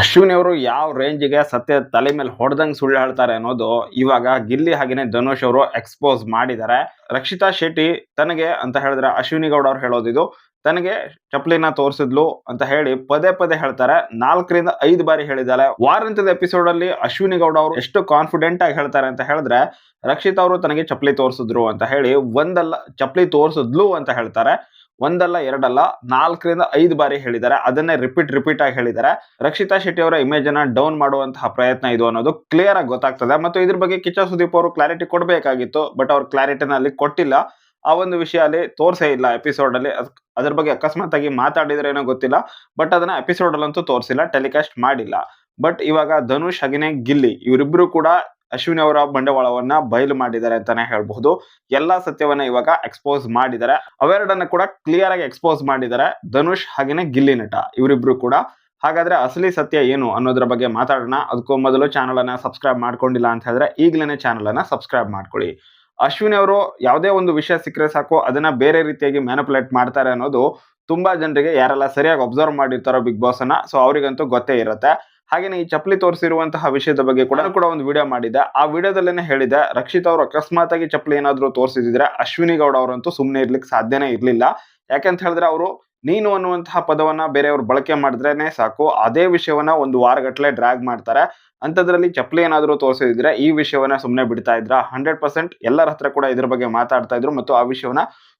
ಅಶ್ವಿನಿ ಅವರು ಯಾವ ರೇಂಜ್ಗೆ ಸತ್ಯ ತಲೆ ಮೇಲೆ ಹೊಡೆದಂಗೆ ಸುಳ್ಳು ಹೇಳ್ತಾರೆ ಅನ್ನೋದು ಇವಾಗ ಗಿಲ್ಲಿ ಹಾಗೇನೆ ಧನುಷ್ ಅವರು ಎಕ್ಸ್ಪೋಸ್ ಮಾಡಿದ್ದಾರೆ. ರಕ್ಷಿತಾ ಶೆಟ್ಟಿ ತನಗೆ ಅಂತ ಹೇಳಿದ್ರೆ ಅಶ್ವಿನಿ ಗೌಡ ಅವ್ರು ಹೇಳೋದಿದು ತನಗೆ ಚಪ್ಲಿನ ತೋರಿಸಿದ್ಲು ಅಂತ ಹೇಳಿ ಪದೇ ಪದೇ ಹೇಳ್ತಾರೆ. ನಾಲ್ಕರಿಂದ ಐದು ಬಾರಿ ಹೇಳಿದ್ದಾರೆ ವಾರಾಂತ್ಯದ ಎಪಿಸೋಡ್ ಅಲ್ಲಿ ಅಶ್ವಿನಿ ಗೌಡ ಅವರು ಎಷ್ಟು ಕಾನ್ಫಿಡೆಂಟ್ ಆಗಿ ಹೇಳ್ತಾರೆ ಅಂತ ಹೇಳಿದ್ರೆ, ರಕ್ಷಿತಾ ಅವರು ತನಗೆ ಚಪ್ಲಿ ತೋರಿಸಿದ್ರು ಅಂತ ಹೇಳಿ ಒಂದಲ್ಲ ಚಪ್ಲಿ ತೋರಿಸಿದ್ಲು ಅಂತ ಹೇಳ್ತಾರೆ. ಒಂದಲ್ಲ, ಎರಡಲ್ಲ, ನಾಲ್ಕರಿಂದ ಐದು ಬಾರಿ ಹೇಳಿದ್ದಾರೆ. ಅದನ್ನೇ ರಿಪೀಟ್ ರಿಪೀಟ್ ಆಗಿ ಹೇಳಿದ್ದಾರೆ. ರಕ್ಷಿತಾ ಶೆಟ್ಟಿ ಅವರ ಇಮೇಜ್ ಅನ್ನ ಡೌನ್ ಮಾಡುವಂತಹ ಪ್ರಯತ್ನ ಇದು ಅನ್ನೋದು ಕ್ಲಿಯರ್ ಆಗಿ ಗೊತ್ತಾಗ್ತದೆ. ಮತ್ತು ಇದ್ರ ಬಗ್ಗೆ ಕಿಚ್ಚ ಸುದೀಪ್ ಅವರು ಕ್ಲಾರಿಟಿ ಕೊಡಬೇಕಾಗಿತ್ತು ಬಟ್ ಅವ್ರ ಕ್ಲಾರಿಟಿನ ಅಲ್ಲಿ ಕೊಟ್ಟಿಲ್ಲ. ಆ ಒಂದು ವಿಷಯ ಅಲ್ಲಿ ತೋರ್ಸೇ ಇಲ್ಲ ಎಪಿಸೋಡ್ ಅಲ್ಲಿ. ಅದ್- ಅದ್ರ ಬಗ್ಗೆ ಅಕಸ್ಮಾತ್ ಆಗಿ ಮಾತಾಡಿದ್ರೆ ಏನೋ ಗೊತ್ತಿಲ್ಲ. ಬಟ್ ಅದನ್ನ ಎಪಿಸೋಡ್ ಅಲ್ಲಂತೂ ತೋರಿಸಿಲ್ಲ ಟೆಲಿಕಾಸ್ಟ್ ಮಾಡಿಲ್ಲ. ಬಟ್ ಇವಾಗ ಧನುಷ್ ಹಾಗೇನೆ ಗಿಲ್ಲಿ ಇವರಿಬ್ರು ಕೂಡ ಅಶ್ವಿನಿ ಅವರ ಬಂಡವಾಳವನ್ನ ಬಯಲು ಮಾಡಿದ್ದಾರೆ ಅಂತಾನೆ ಹೇಳ್ಬಹುದು. ಎಲ್ಲಾ ಸತ್ಯವನ್ನ ಇವಾಗ ಎಕ್ಸ್ಪೋಸ್ ಮಾಡಿದ್ದಾರೆ. ಅವೆರಡನ್ನ ಕೂಡ ಕ್ಲಿಯರ್ ಆಗಿ ಎಕ್ಸ್ಪೋಸ್ ಮಾಡಿದ್ದಾರೆ ಧನುಷ್ ಹಾಗೇನೆ ಗಿಲ್ಲಿ ನಟ ಇವರಿಬ್ರು ಕೂಡ. ಹಾಗಾದ್ರೆ ಅಸಲಿ ಸತ್ಯ ಏನು ಅನ್ನೋದ್ರ ಬಗ್ಗೆ ಮಾತಾಡೋಣ. ಅದಕ್ಕೂ ಮೊದಲು ಚಾನಲ್ ಅನ್ನ ಸಬ್ಸ್ಕ್ರೈಬ್ ಮಾಡ್ಕೊಂಡಿಲ್ಲ ಅಂತ ಹೇಳಿದ್ರೆ ಈಗಲೇ ಚಾನಲ್ ಅನ್ನ ಸಬ್ಸ್ಕ್ರೈಬ್ ಮಾಡ್ಕೊಳ್ಳಿ. ಅಶ್ವಿನಿ ಅವರು ಯಾವುದೇ ಒಂದು ವಿಷಯ ಸಿಕ್ಕರೆ ಸಾಕು ಅದನ್ನ ಬೇರೆ ರೀತಿಯಾಗಿ ಮ್ಯಾನಿಪುಲೇಟ್ ಮಾಡ್ತಾರೆ ಅನ್ನೋದು ತುಂಬಾ ಜನರಿಗೆ ಯಾರೆಲ್ಲ ಸರಿಯಾಗಿ ಅಬ್ಸರ್ವ್ ಮಾಡಿರ್ತಾರೋ ಬಿಗ್ ಬಾಸ್ ಅನ್ನ ಸೊ ಅವರಿಗಂತೂ ಗೊತ್ತೇ ಇರುತ್ತೆ. ಹಾಗೇನೆ ಈ ಚಪ್ಪಲಿ ತೋರಿಸಿರುವಂತಹ ವಿಷಯದ ಬಗ್ಗೆ ಕೂಡ ಕೂಡ ಒಂದು ವಿಡಿಯೋ ಮಾಡಿದೆ ಆ ವಿಡಿಯೋದಲ್ಲೇನೆ ಹೇಳಿದೆ ರಕ್ಷಿತ್ ಅವರು ಅಕಸ್ಮಾತ್ ಆಗಿ ಚಪ್ಪಲಿ ಏನಾದರೂ ತೋರಿಸಿದ್ರೆ ಅಶ್ವಿನಿ ಗೌಡ ಅವರಂತೂ ಸುಮ್ಮನೆ ಇರ್ಲಿಕ್ಕೆ ಸಾಧ್ಯನೇ ಇರಲಿಲ್ಲ. ಯಾಕೆಂತ ಹೇಳಿದ್ರೆ ಅವರು ನೀನು ಅನ್ನುವಂತಹ ಪದವನ್ನ ಬೇರೆಯವ್ರು ಬಳಕೆ ಮಾಡಿದ್ರೇನೆ ಸಾಕು. ಅದೇ ವಿಷಯವನ್ನ ಒಂದು ವಾರಗಟ್ಟಲೆ ಡ್ರ್ಯಾಗ್ ಮಾಡ್ತಾರೆ. ಅಂಥದ್ರಲ್ಲಿ ಚಪ್ಪಲಿ ಏನಾದರೂ ತೋರಿಸಿದ್ರೆ ಈ ವಿಷಯವನ್ನ ಸುಮ್ಮನೆ ಬಿಡ್ತಾ ಇದ್ರ? ಹಂಡ್ರೆಡ್ ಪರ್ಸೆಂಟ್ ಎಲ್ಲರ ಹತ್ರ ಕೂಡ ಇದ್ರ ಬಗ್ಗೆ ಮಾತಾಡ್ತಾ ಇದ್ರು ಮತ್ತು ಆ ವಿಷಯವನ್ನ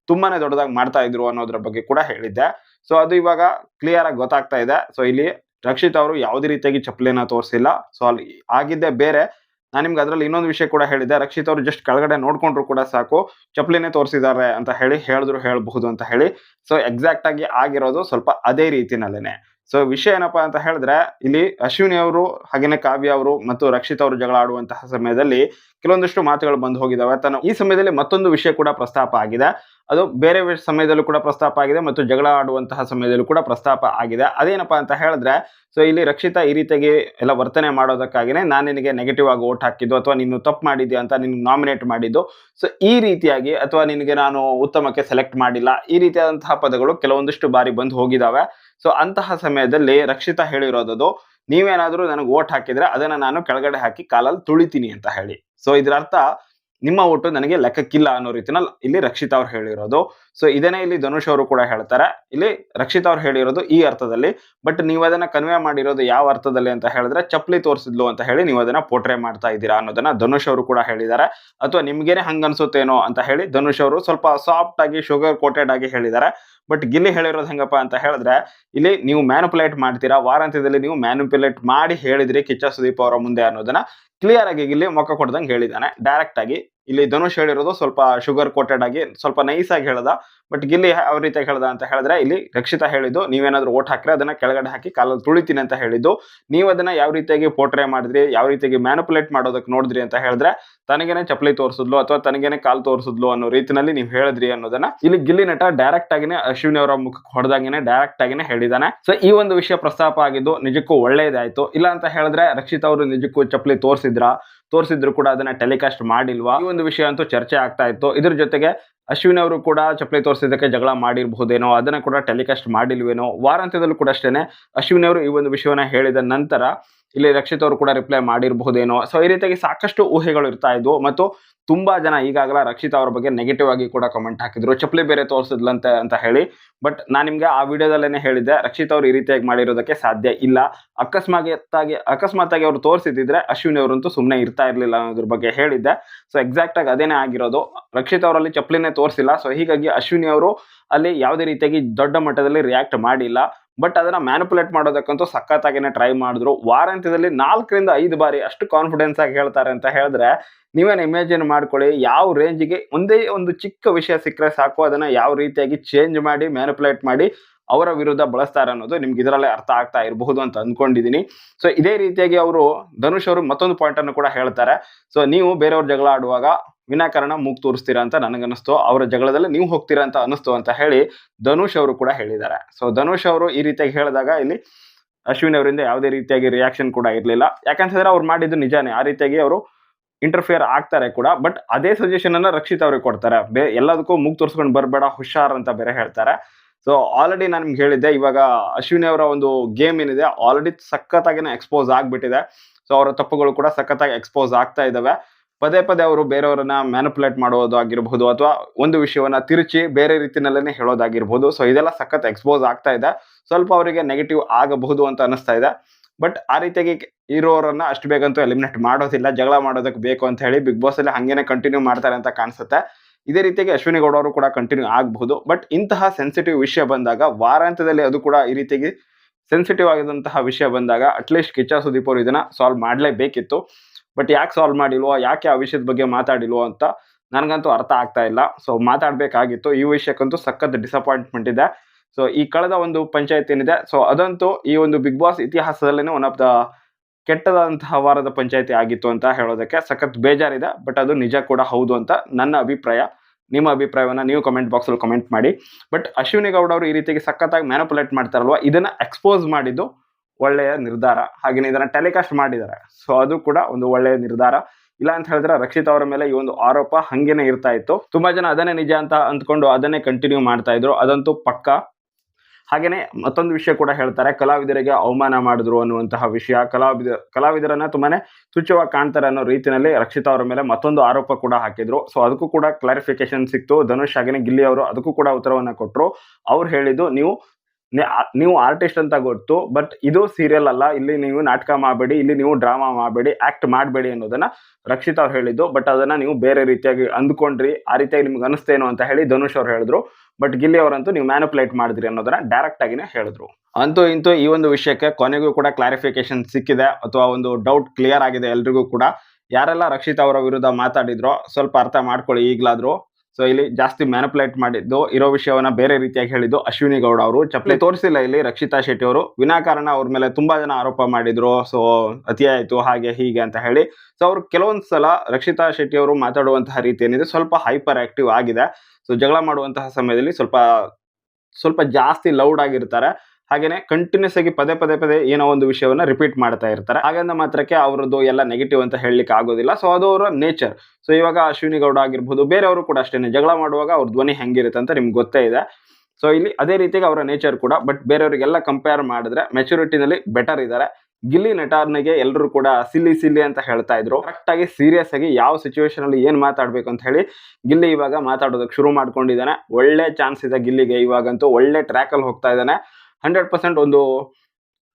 ತುಂಬಾನೇ ದೊಡ್ಡದಾಗಿ ಮಾಡ್ತಾ ಇದ್ರು ಅನ್ನೋದ್ರ ಬಗ್ಗೆ ಕೂಡ ಹೇಳಿದ್ದೆ. ಸೊ, ಅದು ಇವಾಗ ಕ್ಲಿಯರ್ ಆಗಿ ಗೊತ್ತಾಗ್ತಾ ಇದೆ. ಸೊ, ಇಲ್ಲಿ ರಕ್ಷಿತ್ ಅವರು ಯಾವುದೇ ರೀತಿಯಾಗಿ ಚಪ್ಪಲಿನ ತೋರಿಸಿಲ್ಲ. ಸೊ, ಅಲ್ಲಿ ಆಗಿದ್ದೇ ಬೇರೆ. ನಾನು ನಿಮ್ಗೆ ಅದರಲ್ಲಿ ಇನ್ನೊಂದು ವಿಷಯ ಕೂಡ ಹೇಳಿದ್ದೆ. ರಕ್ಷಿತ್ ಅವರು ಜಸ್ಟ್ ಕೆಳಗಡೆ ನೋಡ್ಕೊಂಡ್ರು ಕೂಡ ಸಾಕು. ಚಪ್ಪಲಿನೇ ತೋರಿಸಿದ್ದಾರೆ ಅಂತ ಹೇಳಿ, ಹೇಳಿದ್ರು ಹೇಳಬಹುದು ಅಂತ ಹೇಳಿ. ಸೊ ಎಕ್ಸಾಕ್ಟ್ ಆಗಿ ಆಗಿರೋದು ಸ್ವಲ್ಪ ಅದೇ ರೀತಿನಲ್ಲೇನೆ. ಸೊ ವಿಷಯ ಏನಪ್ಪಾ ಅಂತ ಹೇಳಿದ್ರೆ, ಇಲ್ಲಿ ಅಶ್ವಿನಿ ಅವರು, ಹಾಗೇನೆ ಕಾವ್ಯ ಅವರು ಮತ್ತು ರಕ್ಷಿತ್ ಅವರು ಜಗಳ ಆಡುವಂತಹ ಸಮಯದಲ್ಲಿ ಕೆಲವೊಂದಿಷ್ಟು ಮಾತುಗಳು ಬಂದು ಹೋಗಿದ್ದಾವೆ ತನ್ನ ಈ ಸಮಯದಲ್ಲಿ ಮತ್ತೊಂದು ವಿಷಯ ಕೂಡ ಪ್ರಸ್ತಾಪ ಆಗಿದೆ. ಅದು ಬೇರೆ ಸಮಯದಲ್ಲೂ ಕೂಡ ಪ್ರಸ್ತಾಪ ಆಗಿದೆ ಮತ್ತು ಜಗಳ ಆಡುವಂತಹ ಸಮಯದಲ್ಲೂ ಕೂಡ ಪ್ರಸ್ತಾಪ ಆಗಿದೆ. ಅದೇನಪ್ಪಾ ಅಂತ ಹೇಳಿದ್ರೆ ಸೊ ಇಲ್ಲಿ ರಕ್ಷಿತಾ ಈ ರೀತಿಯಾಗಿ ಎಲ್ಲ ವರ್ತನೆ ಮಾಡೋದಕ್ಕಾಗಿನೇ ನಾನು ನಿನಗೆ ನೆಗೆಟಿವ್ ಆಗಿ ಓಟ್ ಹಾಕಿದ್ದು ಅಥವಾ ನೀನು ತಪ್ಪು ಮಾಡಿದ್ಯಾ ಅಂತ ನಿನ್ಗೆ ನಾಮಿನೇಟ್ ಮಾಡಿದ್ದು. ಸೊ ಈ ರೀತಿಯಾಗಿ ಅಥವಾ ನಿನಗೆ ನಾನು ಉತ್ತಮಕ್ಕೆ ಸೆಲೆಕ್ಟ್ ಮಾಡಿಲ್ಲ, ಈ ರೀತಿಯಾದಂತಹ ಪದಗಳು ಕೆಲವೊಂದಿಷ್ಟು ಬಾರಿ ಬಂದು ಹೋಗಿದಾವೆ. ಸೊ ಅಂತಹ ಸಮಯದಲ್ಲಿ ರಕ್ಷಿತಾ ಹೇಳಿರೋದು ನೀವೇನಾದ್ರೂ ನನಗೆ ಓಟ್ ಹಾಕಿದ್ರೆ ಅದನ್ನ ನಾನು ಕೆಳಗಡೆ ಹಾಕಿ ಕಾಲಲ್ಲಿ ತುಳಿತೀನಿ ಅಂತ ಹೇಳಿ. ಸೊ ಇದರ ಅರ್ಥ ನಿಮ್ಮ ಒಟ್ಟು ನನಗೆ ಲೆಕ್ಕಕ್ಕಿಲ್ಲ ಅನ್ನೋ ರೀತಿನಲ್ಲಿ ಇಲ್ಲಿ ರಕ್ಷಿತ್ ಅವ್ರು ಹೇಳಿರೋದು. ಸೊ ಇದನ್ನೇ ಇಲ್ಲಿ ಧನುಷ್ ಅವರು ಕೂಡ ಹೇಳ್ತಾರೆ. ಇಲ್ಲಿ ರಕ್ಷಿತ್ ಅವ್ರು ಹೇಳಿರೋದು ಈ ಅರ್ಥದಲ್ಲಿ. ಬಟ್ ನೀವು ಅದನ್ನ ಕನ್ವೆ ಮಾಡಿರೋದು ಯಾವ ಅರ್ಥದಲ್ಲಿ ಅಂತ ಹೇಳಿದ್ರೆ ಚಪ್ಪಲಿ ತೋರಿಸಿದ್ಲು ಅಂತ ಹೇಳಿ ನೀವು ಅದನ್ನ ಪೋಟ್ರೆ ಮಾಡ್ತಾ ಇದ್ದೀರಾ ಅನ್ನೋದನ್ನ ಧನುಷ್ ಅವರು ಕೂಡ ಹೇಳಿದ್ದಾರೆ. ಅಥವಾ ನಿಮ್ಗೇನೆ ಹಂಗ ಅನ್ಸುತ್ತೇನೋ ಅಂತ ಹೇಳಿ ಧನುಷ್ ಅವರು ಸ್ವಲ್ಪ ಸಾಫ್ಟ್ ಆಗಿ ಶುಗರ್ ಕೋಟೆಡ್ ಆಗಿ ಹೇಳಿದ್ದಾರೆ. ಬಟ್ ಗಿಲ್ಲಿ ಹೇಳಿರೋದು ಹೆಂಗಪ್ಪ ಅಂತ ಹೇಳಿದ್ರೆ ಇಲ್ಲಿ ನೀವು ಮ್ಯಾನುಪುಲೇಟ್ ಮಾಡ್ತೀರಾ, ವಾರಾಂತ್ಯದಲ್ಲಿ ನೀವು ಮ್ಯಾನುಪುಲೇಟ್ ಮಾಡಿ ಹೇಳಿದ್ರಿ ಕಿಚ್ಚ ಸುದೀಪ್ ಅವರ ಮುಂದೆ ಅನ್ನೋದನ್ನ ಕ್ಲಿಯರ್ ಆಗಿ ಇಲ್ಲಿ ಮೊಕ್ಕ ಕೊಡ್ದಂಗೆ ಹೇಳಿದ್ದಾನೆ. ಡೈರೆಕ್ಟ್ ಆಗಿ ಇಲ್ಲಿ ಧನುಷ್ ಹೇಳಿರೋದು ಸ್ವಲ್ಪ ಶುಗರ್ ಕೋಟೆಡ್ ಆಗಿ ಸ್ವಲ್ಪ ನೈಸ್ ಆಗಿ ಹೇಳ್ದ. ಬಟ್ ಗಿಲ್ಲಿ ಯಾವ ರೀತಿಯಾಗಿ ಹೇಳ್ದ ಅಂತ ಹೇಳಿದ್ರೆ, ಇಲ್ಲಿ ರಕ್ಷಿತಾ ಹೇಳಿದ್ದು, ನೀವೇನಾದ್ರೂ ಓಟ್ ಹಾಕ್ರೆ ಅದನ್ನ ಕೆಳಗಡೆ ಹಾಕಿ ಕಾಲಲ್ಲಿ ತುಳಿತೀನಿ ಅಂತ ಹೇಳಿದ್ದು. ನೀವು ಅದನ್ನ ಯಾವ ರೀತಿಯಾಗಿ ಪೋಟ್ರೆ ಮಾಡಿದ್ರಿ, ಯಾವ ರೀತಿಯಾಗಿ ಮ್ಯಾನುಪುಲೇಟ್ ಮಾಡೋದಕ್ಕೆ ನೋಡಿದ್ರಿ ಅಂತ ಹೇಳಿದ್ರೆ ತನಗೇನೆ ಚಪ್ಪಲಿ ತೋರಿಸಿದ್ಲು ಅಥವಾ ತನಗೇನೆ ಕಾಲ್ ತೋರಿಸಿದ್ಲು ಅನ್ನೋ ರೀತಿನಲ್ಲಿ ನೀವು ಹೇಳಿದ್ರಿ ಅನ್ನೋದನ್ನ ಇಲ್ಲಿ ಗಿಲ್ಲಿ ನಟ ಡೈರೆಕ್ಟ್ ಆಗಿನೇ ಅಶ್ವಿನಿ ಅವರ ಮುಖಕ್ಕೆ ಹೊಡೆದಾಗಿನೇ ಡೈರೆಕ್ಟ್ ಆಗಿನೇ ಹೇಳಿದಾನೆ. ಸೊ ಈ ಒಂದು ವಿಷಯ ಪ್ರಸ್ತಾಪ ಆಗಿದ್ದು ನಿಜಕ್ಕೂ ಒಳ್ಳೇದಾಯ್ತು. ಇಲ್ಲ ಅಂತ ಹೇಳಿದ್ರೆ ರಕ್ಷಿತ್ ಅವರು ನಿಜಕ್ಕೂ ಚಪ್ಪಲಿ ತೋರಿಸಿದ್ರ? ತೋರಿಸಿದ್ರು ಕೂಡ ಅದನ್ನ ಟೆಲಿಕಾಸ್ಟ್ ಮಾಡಿಲ್ವಾ? ಈ ಒಂದು ವಿಷಯ ಅಂತೂ ಚರ್ಚೆ ಆಗ್ತಾ ಇತ್ತು. ಇದ್ರ ಜೊತೆಗೆ ಅಶ್ವಿನ್ ಅವರು ಕೂಡ ಚಪ್ಪಲಿ ತೋರಿಸಿದ್ದಕ್ಕೆ ಜಗಳ ಮಾಡಿರಬಹುದೇನೋ, ಅದನ್ನ ಕೂಡ ಟೆಲಿಕಾಸ್ಟ್ ಮಾಡಿಲ್ವೇನೋ, ವಾರಾಂತ್ಯದಲ್ಲೂ ಕೂಡ ಅಷ್ಟೇನೆ ಅಶ್ವಿನ್ ಅವರು ಈ ಒಂದು ವಿಷಯವನ್ನ ಹೇಳಿದ ನಂತರ ಇಲ್ಲಿ ರಕ್ಷಿತ್ ಅವರು ಕೂಡ ರಿಪ್ಲೈ ಮಾಡಿರಬಹುದೇನೋ. ಸೊ ಈ ರೀತಿಯಾಗಿ ಸಾಕಷ್ಟು ಊಹೆಗಳು ಇರ್ತಾ ಇದ್ವು. ಮತ್ತು ತುಂಬಾ ಜನ ಈಗಾಗಲೇ ರಕ್ಷಿತ್ ಅವರ ಬಗ್ಗೆ ನೆಗೆಟಿವ್ ಆಗಿ ಕೂಡ ಕಮೆಂಟ್ ಹಾಕಿದ್ರು. ಚಪ್ಪಲಿ ಬೇರೆ ತೋರಿಸಿದ್ಲಂತೆ ಅಂತ ಹೇಳಿ. ಬಟ್ ನಾನು ನಿಮಗೆ ಆ ವಿಡಿಯೋದಲ್ಲೇನೆ ಹೇಳಿದ್ದೆ, ರಕ್ಷಿತ್ ಅವರು ಈ ರೀತಿಯಾಗಿ ಮಾಡಿರೋದಕ್ಕೆ ಸಾಧ್ಯ ಇಲ್ಲ. ಅಕಸ್ಮಾತ್ತಾಗಿ ಅಕಸ್ಮಾತ್ತಾಗಿ ಅವರು ತೋರಿಸಿದ್ರೆ ಅಶ್ವಿನಿ ಅವರಂತೂ ಸುಮ್ಮನೆ ಇರ್ತಾ ಇರಲಿಲ್ಲ ಅನ್ನೋದ್ರ ಬಗ್ಗೆ ಹೇಳಿದ್ದೆ. ಸೊ ಎಕ್ಸಾಕ್ಟ್ ಆಗಿ ಅದೇನೇ ಆಗಿರೋದು. ರಕ್ಷಿತ್ ಅವರಲ್ಲಿ ಚಪ್ಪಲಿನೇ ತೋರಿಸಿಲ್ಲ. ಸೊ ಹೀಗಾಗಿ ಅಶ್ವಿನಿ ಅವರು ಅಲ್ಲಿ ಯಾವುದೇ ರೀತಿಯಾಗಿ ದೊಡ್ಡ ಮಟ್ಟದಲ್ಲಿ ರಿಯಾಕ್ಟ್ ಮಾಡಿಲ್ಲ. ಬಟ್ ಅದನ್ನ ಮ್ಯಾನುಪುಲೇಟ್ ಮಾಡೋದಕ್ಕಂತೂ ಸಖತ್ತಾಗಿನೇ ಟ್ರೈ ಮಾಡಿದ್ರು. ವಾರಾಂತ್ಯದಲ್ಲಿ ನಾಲ್ಕರಿಂದ ಐದು ಬಾರಿ ಅಷ್ಟು ಕಾನ್ಫಿಡೆನ್ಸ್ ಆಗಿ ಹೇಳ್ತಾರೆ ಅಂತ ಹೇಳಿದ್ರೆ ನೀವೇನು ಇಮ್ಯಾಜಿನ್ ಮಾಡ್ಕೊಳ್ಳಿ, ಯಾವ ರೇಂಜಿಗೆ ಒಂದೇ ಒಂದು ಚಿಕ್ಕ ವಿಷಯ ಸಿಕ್ಕರೆ ಸಾಕು, ಅದನ್ನ ಯಾವ ರೀತಿಯಾಗಿ ಚೇಂಜ್ ಮಾಡಿ ಮ್ಯಾನುಪುಲೇಟ್ ಮಾಡಿ ಅವರ ವಿರುದ್ಧ ಬಳಸ್ತಾರೆ ಅನ್ನೋದು ನಿಮ್ಗೆ ಇದರಲ್ಲೇ ಅರ್ಥ ಆಗ್ತಾ ಇರಬಹುದು ಅಂತ ಅಂದ್ಕೊಂಡಿದ್ದೀನಿ ಸೊ ಇದೇ ರೀತಿಯಾಗಿ ಅವರು ಧನುಷ್ ಅವರು ಮತ್ತೊಂದು ಪಾಯಿಂಟ್ ಅನ್ನು ಕೂಡ ಹೇಳ್ತಾರೆ. ಸೊ ನೀವು ಬೇರೆಯವ್ರ ಜಗಳ ಆಡುವಾಗ ವಿನಾಕಾರಣ ಮೂಗ್ ತೋರಿಸ್ತೀರಾ ಅಂತ ನನಗನ್ನಿಸ್ತು. ಅವರ ಜಗಳದಲ್ಲಿ ನೀವು ಹೋಗ್ತೀರಾ ಅಂತ ಅನಿಸ್ತು ಅಂತ ಹೇಳಿ ಧನುಷ್ ಅವರು ಕೂಡ ಹೇಳಿದ್ದಾರೆ. ಸೊ ಧನುಷ್ ಅವರು ಈ ರೀತಿಯಾಗಿ ಹೇಳಿದಾಗ ಇಲ್ಲಿ ಅಶ್ವಿನಿ ಅವರಿಂದ ಯಾವುದೇ ರೀತಿಯಾಗಿ ರಿಯಾಕ್ಷನ್ ಕೂಡ ಇರಲಿಲ್ಲ. ಯಾಕಂತಂದ್ರೆ ಅವ್ರು ಮಾಡಿದ್ದು ನಿಜಾನೇ. ಆ ರೀತಿಯಾಗಿ ಅವರು ಇಂಟರ್ಫಿಯರ್ ಆಗ್ತಾರೆ ಕೂಡ. ಬಟ್ ಅದೇ ಸಜೆಷನ್ ಅನ್ನ ರಕ್ಷಿತ್ ಅವ್ರಿಗೆ ಕೊಡ್ತಾರೆ. ಬೇ, ಎಲ್ಲದಕ್ಕೂ ಮೂಗ್ ತೋರಿಸ್ಕೊಂಡು ಬರಬೇಡ, ಹುಷಾರ್ ಅಂತ ಬೇರೆ ಹೇಳ್ತಾರೆ. ಸೊ ಆಲ್ರೆಡಿ ನಾನು ನಿಮ್ಗೆ ಹೇಳಿದ್ದೆ, ಇವಾಗ ಅಶ್ವಿನಿ ಅವರ ಒಂದು ಗೇಮ್ ಏನಿದೆ ಆಲ್ರೆಡಿ ಸಖತ್ತಾಗಿನೇ ಎಕ್ಸ್ಪೋಸ್ ಆಗ್ಬಿಟ್ಟಿದೆ. ಸೊ ಅವರ ತಪ್ಪುಗಳು ಕೂಡ ಸಖತ್ತಾಗಿ ಎಕ್ಸ್ಪೋಸ್ ಆಗ್ತಾ ಇದಾವೆ. ಪದೇ ಪದೇ ಅವರು ಬೇರೆಯವರನ್ನ ಮ್ಯಾನುಪುಲೇಟ್ ಮಾಡೋದು ಆಗಿರಬಹುದು ಅಥವಾ ಒಂದು ವಿಷಯವನ್ನ ತಿರುಚಿ ಬೇರೆ ರೀತಿಯಲ್ಲೇ ಹೇಳೋದಾಗಿರ್ಬೋದು ಸೊ ಇದೆಲ್ಲ ಸಖತ್ ಎಕ್ಸ್ಪೋಸ್ ಆಗ್ತಾ ಇದೆ. ಸ್ವಲ್ಪ ಅವರಿಗೆ ನೆಗೆಟಿವ್ ಆಗಬಹುದು ಅಂತ ಅನಿಸ್ತಾ ಇದೆ. ಬಟ್ ಆ ರೀತಿಯಾಗಿ ಇರೋರನ್ನ ಅಷ್ಟು ಬೇಗಂತೂ ಎಲಿಮಿನೇಟ್ ಮಾಡೋದಿಲ್ಲ. ಜಗಳ ಮಾಡೋದಕ್ಕೆ ಬೇಕು ಅಂತ ಹೇಳಿ ಬಿಗ್ ಬಾಸ್ ಅಲ್ಲಿ ಹಂಗೇನೆ ಕಂಟಿನ್ಯೂ ಮಾಡ್ತಾರೆ ಅಂತ ಕಾಣಿಸುತ್ತೆ. ಇದೇ ರೀತಿಯಾಗಿ ಅಶ್ವಿನಿ ಗೌಡ ಅವರು ಕೂಡ ಕಂಟಿನ್ಯೂ ಆಗಬಹುದು. ಬಟ್ ಇಂತಹ ಸೆನ್ಸಿಟಿವ್ ವಿಷಯ ಬಂದಾಗ, ವಾರಾಂತ್ಯದಲ್ಲಿ ಅದು ಕೂಡ ಈ ರೀತಿಯಾಗಿ ಸೆನ್ಸಿಟಿವ್ ಆಗಿದಂತಹ ವಿಷಯ ಬಂದಾಗ ಅಟ್ಲೀಸ್ಟ್ ಕಿಚ್ಚ ಸುದೀಪ್ ಅವರು ಇದನ್ನ ಸಾಲ್ವ್ ಮಾಡಲೇಬೇಕಿತ್ತು. ಬಟ್ ಯಾಕೆ ಸಾಲ್ವ್ ಮಾಡಿಲ್ವೋ, ಯಾಕೆ ಆ ವಿಷಯದ ಬಗ್ಗೆ ಮಾತಾಡಿಲ್ವೋ ಅಂತ ನನಗಂತೂ ಅರ್ಥ ಆಗ್ತಾ ಇಲ್ಲ. ಸೊ ಮಾತಾಡಬೇಕಾಗಿತ್ತು. ಈ ವಿಷಯಕ್ಕಂತೂ ಸಖತ್ ಡಿಸಪಾಯಿಂಟ್ಮೆಂಟ್ ಇದೆ. ಸೊ ಈ ಕಳೆದ ಒಂದು ಪಂಚಾಯತ್ ಏನಿದೆ ಸೊ ಅದಂತೂ ಈ ಒಂದು ಬಿಗ್ ಬಾಸ್ ಇತಿಹಾಸದಲ್ಲೇ ಒನ್ ಆಫ್ ದ ಕೆಟ್ಟದಂತಹ ವಾರದ ಪಂಚಾಯತಿ ಆಗಿತ್ತು ಅಂತ ಹೇಳೋದಕ್ಕೆ ಸಖತ್ ಬೇಜಾರಿದೆ. ಬಟ್ ಅದು ನಿಜ ಕೂಡ ಹೌದು ಅಂತ ನನ್ನ ಅಭಿಪ್ರಾಯ. ನಿಮ್ಮ ಅಭಿಪ್ರಾಯವನ್ನು ನೀವು ಕಮೆಂಟ್ ಬಾಕ್ಸಲ್ಲಿ ಕಮೆಂಟ್ ಮಾಡಿ. ಬಟ್ ಅಶ್ವಿನಿ ಗೌಡ ಅವರು ಈ ರೀತಿಗೆ ಸಖತ್ತಾಗಿ ಮ್ಯಾನುಪುಲೇಟ್ ಮಾಡ್ತಾರಲ್ವ ಇದನ್ನು ಎಕ್ಸ್ಪೋಸ್ ಮಾಡಿದ್ದು ಒಳ್ಳೆಯ ನಿರ್ಧಾರ. ಹಾಗೆಯೇ ಇದನ್ನ ಟೆಲಿಕಾಸ್ಟ್ ಮಾಡಿದ್ದಾರೆ. ಸೊ ಅದು ಕೂಡ ಒಂದು ಒಳ್ಳೆಯ ನಿರ್ಧಾರ. ಇಲ್ಲ ಅಂತ ಹೇಳಿದ್ರೆ ರಕ್ಷಿತ್ ಅವರ ಮೇಲೆ ಈ ಒಂದು ಆರೋಪ ಹಂಗೇನೆ ಇರ್ತಾ ಇತ್ತು. ತುಂಬಾ ಜನ ಅದನ್ನೇ ನಿಜ ಅಂತ ಅಂದ್ಕೊಂಡು ಅದನ್ನೇ ಕಂಟಿನ್ಯೂ ಮಾಡ್ತಾ ಇದ್ರು. ಅದಂತೂ ಪಕ್ಕ. ಹಾಗೇನೆ ಮತ್ತೊಂದು ವಿಷಯ ಕೂಡ ಹೇಳ್ತಾರೆ. ಕಲಾವಿದರಿಗೆ ಅವಮಾನ ಮಾಡಿದ್ರು ಅನ್ನುವಂತಹ ವಿಷಯ. ಕಲಾವಿದ, ಕಲಾವಿದರನ್ನ ತುಂಬಾನೇ ತುಚ್ಛವಾಗಿ ಕಾಣ್ತಾರೆ ಅನ್ನೋ ರೀತಿಯಲ್ಲಿ ರಕ್ಷಿತಾ ಅವರ ಮೇಲೆ ಮತ್ತೊಂದು ಆರೋಪ ಕೂಡ ಹಾಕಿದ್ರು. ಸೊ ಅದಕ್ಕೂ ಕೂಡ ಕ್ಲಾರಿಫಿಕೇಶನ್ ಸಿಕ್ತು. ಧನುಷ್ ಹಾಗೇನೆ ಗಿಲ್ಲಿ ಅವರು ಅದಕ್ಕೂ ಕೂಡ ಉತ್ತರವನ್ನ ಕೊಟ್ಟರು ಅವ್ರು ಹೇಳಿದ್ದು ನೀವು ನೀವು ಆರ್ಟಿಸ್ಟ್ ಅಂತ ಗೊತ್ತು ಬಟ್ ಇದು ಸೀರಿಯಲ್ ಅಲ್ಲ. ಇಲ್ಲಿ ನೀವು ನಾಟಕ ಮಾಡಬೇಡಿ, ಇಲ್ಲಿ ನೀವು ಡ್ರಾಮಾ ಮಾಡಬೇಡಿ ಆಕ್ಟ್ ಮಾಡಬೇಡಿ ಅನ್ನೋದನ್ನ ರಕ್ಷಿತ್ ಅವ್ರು ಹೇಳಿದ್ದು. ಬಟ್ ಅದನ್ನ ನೀವು ಬೇರೆ ರೀತಿಯಾಗಿ ಅಂದ್ಕೊಂಡ್ರಿ, ಆ ರೀತಿಯಾಗಿ ನಿಮ್ಗೆ ಅನಿಸ್ತೇನು ಅಂತ ಹೇಳಿ ಧನುಷ್ ಅವ್ರು ಹೇಳಿದ್ರು. ಬಟ್ ಗಿಲ್ಲಿ ಅವರಂತೂ ನೀವು ಮ್ಯಾನುಪುಲೇಟ್ ಮಾಡಿದ್ರಿ ಅನ್ನೋದನ್ನ ಡೈರೆಕ್ಟ್ ಆಗಿನೇ ಹೇಳಿದ್ರು. ಅಂತೂ ಇಂತೂ ಈ ಒಂದು ವಿಷಯಕ್ಕೆ ಕೊನೆಗೂ ಕೂಡ ಕ್ಲಾರಿಫಿಕೇಶನ್ ಸಿಕ್ಕಿದೆ. ಅಥವಾ ಒಂದು ಡೌಟ್ ಕ್ಲಿಯರ್ ಆಗಿದೆ ಎಲ್ರಿಗೂ ಕೂಡ. ಯಾರೆಲ್ಲ ರಕ್ಷಿತ್ ಅವರ ವಿರುದ್ಧ ಮಾತಾಡಿದ್ರೋ, ಸ್ವಲ್ಪ ಅರ್ಥ ಮಾಡ್ಕೊಳ್ಳಿ ಈಗ್ಲಾದ್ರು. ಸೊ ಇಲ್ಲಿ ಜಾಸ್ತಿ ಮ್ಯಾನುಪುಲೇಟ್ ಮಾಡಿದ್ದು ಇರೋ ವಿಷಯವನ್ನ ಬೇರೆ ರೀತಿಯಾಗಿ ಹೇಳಿದ್ದು ಅಶ್ವಿನಿ ಗೌಡ ಅವರು. ಚಪ್ಪಲಿ ತೋರಿಸಿಲ್ಲ ಇಲ್ಲಿ ರಕ್ಷಿತಾ ಶೆಟ್ಟಿ ಅವರು. ವಿನಾಕಾರಣ ಅವ್ರ ಮೇಲೆ ತುಂಬಾ ಜನ ಆರೋಪ ಮಾಡಿದ್ರು. ಸೊ ಅತಿಯಾಯಿತು ಹಾಗೆ ಹೀಗೆ ಅಂತ ಹೇಳಿ. ಸೊ ಅವ್ರು ಕೆಲವೊಂದು ಸಲ ರಕ್ಷಿತಾ ಶೆಟ್ಟಿ ಅವರು ಮಾತಾಡುವಂತಹ ರೀತಿ ಏನಿದೆ ಸ್ವಲ್ಪ ಹೈಪರ್ ಆಕ್ಟಿವ್ ಆಗಿದೆ. ಸೊ ಜಗಳ ಮಾಡುವಂತಹ ಸಮಯದಲ್ಲಿ ಸ್ವಲ್ಪ ಸ್ವಲ್ಪ ಜಾಸ್ತಿ ಲೌಡ್ ಆಗಿರ್ತಾರೆ. ಹಾಗೇನೆ ಕಂಟಿನ್ಯೂಸ್ ಆಗಿ ಪದೇ ಪದೇ ಪದೇ ಏನೋ ಒಂದು ವಿಷಯವನ್ನ ರಿಪೀಟ್ ಮಾಡ್ತಾ ಇರ್ತಾರೆ. ಹಾಗಂದ ಮಾತ್ರಕ್ಕೆ ಅವರದ್ದು ಎಲ್ಲ ನೆಗೆಟಿವ್ ಅಂತ ಹೇಳಲಿಕ್ಕೆ ಆಗೋದಿಲ್ಲ. ಸೊ ಅದು ಅವರ ನೇಚರ್ ಸೊ ಇವಾಗ ಅಶ್ವಿನಿ ಗೌಡ ಆಗಿರ್ಬೋದು, ಬೇರೆಯವರು ಕೂಡ ಅಷ್ಟೇನೆ ಜಗಳ ಮಾಡುವಾಗ ಅವ್ರ ಧ್ವನಿ ಹೆಂಗಿರುತ್ತೆ ಅಂತ ನಿಮ್ಗೆ ಗೊತ್ತೇ ಇದೆ. ಸೊ ಇಲ್ಲಿ ಅದೇ ರೀತಿಗೆ ಅವರ ನೇಚರ್ ಕೂಡ ಬಟ್ ಬೇರೆಯವರಿಗೆಲ್ಲ ಕಂಪೇರ್ ಮಾಡಿದ್ರೆ ಮೆಚುರಿಟಿನಲ್ಲಿ ಬೆಟರ್ ಇದ್ದಾರೆ ಗಿಲ್ಲಿ ನಟಾರ್ನಿಗೆ ಎಲ್ಲರೂ ಕೂಡ ಸಿಲ್ಲಿ ಸಿಲ್ಲಿ ಅಂತ ಹೇಳ್ತಾ ಇದ್ರು. ಕರೆಕ್ಟ್ ಆಗಿ ಸೀರಿಯಸ್ ಆಗಿ ಯಾವ ಸಿಚುವೇಶನ್ ಅಲ್ಲಿ ಏನ್ ಮಾತಾಡ್ಬೇಕು ಅಂತ ಹೇಳಿ ಗಿಲ್ಲಿ ಇವಾಗ ಮಾತಾಡೋದಕ್ಕೆ ಶುರು ಮಾಡ್ಕೊಂಡಿದ್ದಾನೆ. ಒಳ್ಳೆ ಚಾನ್ಸ್ ಇದೆ ಗಿಲ್ಲಿಗೆ ಇವಾಗಂತೂ. ಒಳ್ಳೆ ಟ್ರ್ಯಾಕ್ ಅಲ್ಲಿ ಹೋಗ್ತಾ ಇದ್ದಾನೆ. ಹಂಡ್ರೆಡ್ ಪರ್ಸೆಂಟ್ ಒಂದು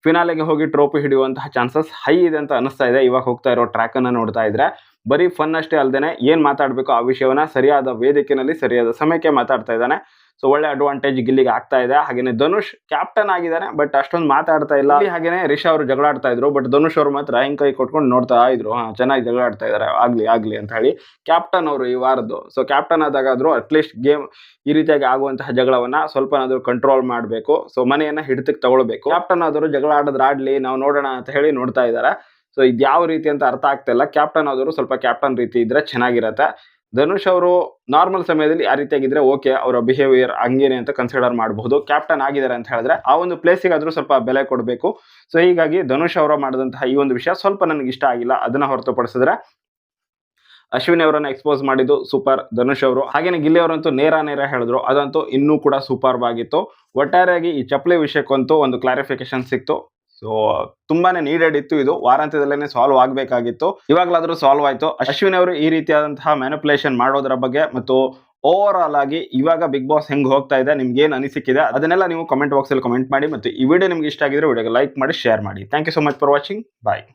ಫಿನಾಲೆಗೆ ಹೋಗಿ ಟ್ರೋಫಿ ಹಿಡಿಯುವಂತಹ ಚಾನ್ಸಸ್ ಹೈ ಇದೆ ಅಂತ ಅನಿಸ್ತಾ ಇದೆ. ಇವಾಗ ಹೋಗ್ತಾ ಇರೋ ಟ್ರ್ಯಾಕನ್ನು ನೋಡ್ತಾ ಇದ್ರೆ ಬರೀ ಫನ್ ಅಷ್ಟೇ ಅಲ್ಲದೆ ಏನ್ ಮಾತಾಡ್ಬೇಕು ಆ ವಿಷಯವನ್ನ ಸರಿಯಾದ ವೇದಿಕೆನಲ್ಲಿ, ಸರಿಯಾದ ಸಮಯಕ್ಕೆ ಮಾತಾಡ್ತಾ ಇದ್ದಾನೆ. ಸೊ ಒಳ್ಳೆ ಅಡ್ವಾಂಟೇಜ್ ಗಿಲ್ಲಿಗೆ ಆಗ್ತಾ ಇದೆ. ಹಾಗೇನೆ ಧನುಷ್ ಕ್ಯಾಪ್ಟನ್ ಆಗಿದ್ದಾನೆ ಬಟ್ ಅಷ್ಟೊಂದು ಮಾತಾಡ್ತಾ ಇಲ್ಲ. ಹಾಗೇನೆ ರಿಷಾ ಅವರು ಜಗಳ ಆಡ್ತಾ ಇದ್ರು ಬಟ್ ಧನುಷ್ ಅವರು ಮಾತ್ರ ಹಿಂಗ್ ಕೈ ಕೊಟ್ಕೊಂಡು ನೋಡ್ತಾ ಇದ್ರು. ಹಾ, ಚೆನ್ನಾಗಿ ಜಗಳ ಆಡ್ತಾ ಇದಾರೆ. ಆಗ್ಲಿ ಆಗ್ಲಿ ಅಂತ ಹೇಳಿ ಕ್ಯಾಪ್ಟನ್ ಅವರು ಈ ವಾರದ್ದು. ಸೊ ಕ್ಯಾಪ್ಟನ್ ಆದಾಗಾದ್ರೂ ಅಟ್ಲೀಸ್ಟ್ ಗೇಮ್ ಈ ರೀತಿಯಾಗಿ ಆಗುವಂತಹ ಜಗಳವನ್ನ ಸ್ವಲ್ಪನಾದ್ರೂ ಕಂಟ್ರೋಲ್ ಮಾಡಬೇಕು. ಸೊ ಮನೆಯನ್ನ ಹಿಡಿತಕ್ಕೆ ತಗೊಳ್ಬೇಕು. ಕ್ಯಾಪ್ಟನ್ ಆದರೂ ಜಗಳ ಆಡಿದ್ರೆ ಆಡ್ಲಿ ನಾವು ನೋಡೋಣ ಅಂತ ಹೇಳಿ ನೋಡ್ತಾ ಇದ್ದಾರೆ ಸೊ ಇದು ಯಾವ ರೀತಿ ಅಂತ ಅರ್ಥ ಆಗ್ತಾ ಇಲ್ಲ. ಕ್ಯಾಪ್ಟನ್ ಆದರೂ ಸ್ವಲ್ಪ ಕ್ಯಾಪ್ಟನ್ ರೀತಿ ಇದ್ರೆ ಚೆನ್ನಾಗಿರತ್ತೆ. ಧನುಷ್ ಅವರು ನಾರ್ಮಲ್ ಸಮಯದಲ್ಲಿ ಆ ರೀತಿಯಾಗಿದ್ರೆ ಓಕೆ ಅವರ ಬಿಹೇವಿಯರ್ ಹಂಗೇನೆ ಅಂತ ಕನ್ಸಿಡರ್ ಮಾಡಬಹುದು ಕ್ಯಾಪ್ಟನ್ ಆಗಿದ್ದಾರೆ ಅಂತ ಹೇಳಿದ್ರೆ ಆ ಒಂದು ಪ್ಲೇಸಿಗೆ ಆದ್ರೂ ಸ್ವಲ್ಪ ಬೆಲೆ ಕೊಡಬೇಕು. ಸೊ ಹೀಗಾಗಿ ಧನುಷ್ ಅವರು ಮಾಡಿದಂತಹ ಈ ಒಂದು ವಿಷಯ ಸ್ವಲ್ಪ ನನಗೆ ಇಷ್ಟ ಆಗಿಲ್ಲ. ಅದನ್ನ ಹೊರತುಪಡಿಸಿದ್ರೆ ಅಶ್ವಿನಿ ಅವರನ್ನ ಎಕ್ಸ್ಪೋಸ್ ಮಾಡಿದ್ದು ಸೂಪರ್ ಧನುಷ್ ಅವರು. ಹಾಗೇನೆ ಗಿಲ್ಲಿ ಅವರಂತೂ ನೇರ ನೇರ ಹೇಳಿದ್ರು. ಅದಂತೂ ಇನ್ನೂ ಕೂಡ ಸೂಪರ್ ಆಗಿತ್ತು. ಒಟ್ಟಾರೆಯಾಗಿ ಈ ಚಪ್ಪಲಿ ವಿಷಯಕ್ಕಂತೂ ಒಂದು ಕ್ಲಾರಿಫಿಕೇಶನ್ ಸಿಕ್ತು. ಸೊ ತುಂಬಾನೇ ನೀಡೆಡ್ ಇತ್ತು. ಇದು ವಾರಾಂತ್ಯದಲ್ಲೇ ಸಾಲ್ವ್ ಆಗಬೇಕಾಗಿತ್ತು. ಇವಾಗಲಾದರೂ ಸಾಲ್ವ್ ಆಯ್ತು. ಅಶ್ವಿನ್ ಅವರು ಈ ರೀತಿಯಾದಂತಹ ಮ್ಯಾನಿಪುಲೇಷನ್ ಮಾಡೋದ್ರ ಬಗ್ಗೆ ಮತ್ತು ಓವರ್ ಆಲ್ ಆಗಿ ಇವಾಗ ಬಿಗ್ ಬಾಸ್ ಹೆಂಗ್ ಹೋಗ್ತಾ ಇದೆ ನಿಮ್ಗೆ ಏನು ಅನಿಸಿಕಿದೆ ಅದನ್ನೆಲ್ಲ ನೀವು ಕಮೆಂಟ್ ಬಾಕ್ಸ್ ಅಲ್ಲಿ ಕಮೆಂಟ್ ಮಾಡಿ ಮತ್ತು ಈ ವಿಡಿಯೋ ನಿಮ್ಗೆ ಇಷ್ಟ ಆಗಿದ್ರೆ ವಿಡಿಯೋಗೆ ಲೈಕ್ ಮಾಡಿ ಶೇರ್ ಮಾಡಿ. Thank you so much for watching bye